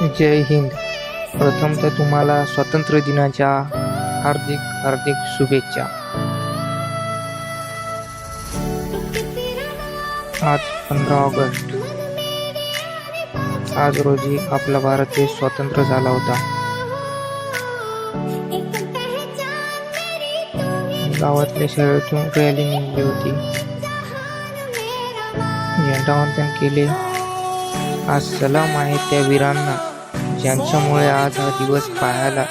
जय हिंद. प्रथम तर तुम्हाला स्वातंत्र्य दिनाच्या हार्दिक हार्दिक शुभेच्छा. आज पंधरा ऑगस्ट. आज रोजी आपला भारत देश स्वतंत्र झाला होता. गावातल्या शहरातून रॅली निघली होती. झेंडावंदन केले. आज सलाम आहे त्या वीरांना. ज्यांच्यामुळे आज हा दिवस पाहायला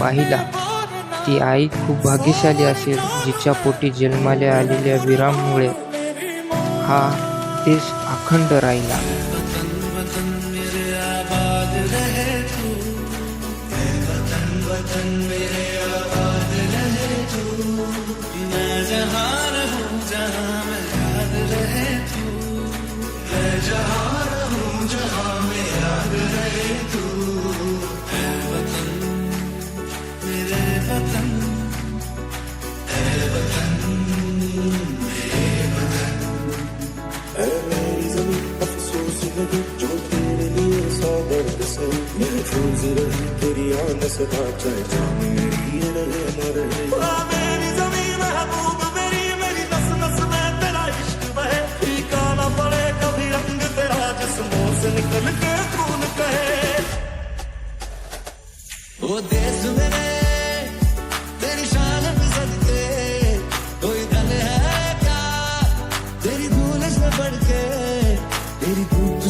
पाहिला. ती आई खूप भाग्यशाली असेल जिच्या पोटी जन्माला आलेल्या विराममुळे हा देश अखंड राहिला. है Çözere geriye nasıl bakacak Canı yerlere marar वो देश मेरे तेरी शान में सजते कोई दल है क्या तेरी भूल से बढ़ के तेरी धूप